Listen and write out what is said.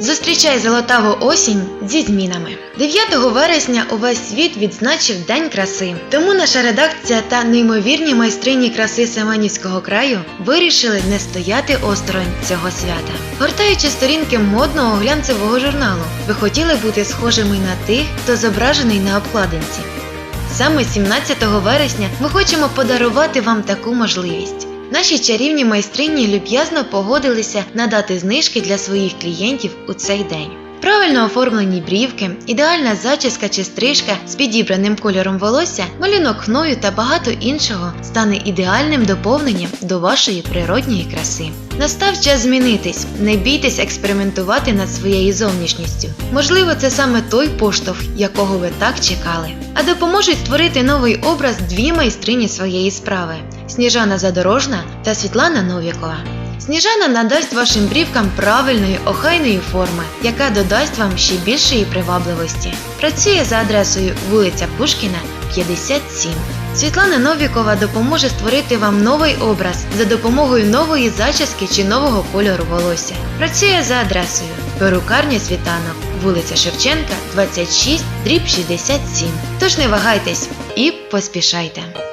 Зустрічай золотаву осінь зі змінами. 9 вересня увесь світ відзначив День краси. Тому наша редакція та неймовірні майстрині краси Семенівського краю вирішили не стояти осторонь цього свята. Гортаючи сторінки модного глянцевого журналу, ви хотіли бути схожими на тих, хто зображений на обкладинці. Саме 17 вересня ми хочемо подарувати вам таку можливість. Наші чарівні майстрині люб'язно погодилися надати знижки для своїх клієнтів у цей день. Правильно оформлені брівки, ідеальна зачіска чи стрижка з підібраним кольором волосся, малюнок хною та багато іншого стане ідеальним доповненням до вашої природньої краси. Настав час змінитись, не бійтесь експериментувати над своєю зовнішністю. Можливо, це саме той поштовх, якого ви так чекали. А допоможуть створити новий образ дві майстрині своєї справи Сніжана Задорожна та Світлана Новікова. Сніжана надасть вашим брівкам правильної охайної форми, яка додасть вам ще більшої привабливості. Працює за адресою вулиця Пушкіна, 57. Світлана Новікова допоможе створити вам новий образ за допомогою нової зачіски чи нового кольору волосся. Працює за адресою Перукарня Світанок, вулиця Шевченка, 26, дріб 67. Тож не вагайтесь і поспішайте.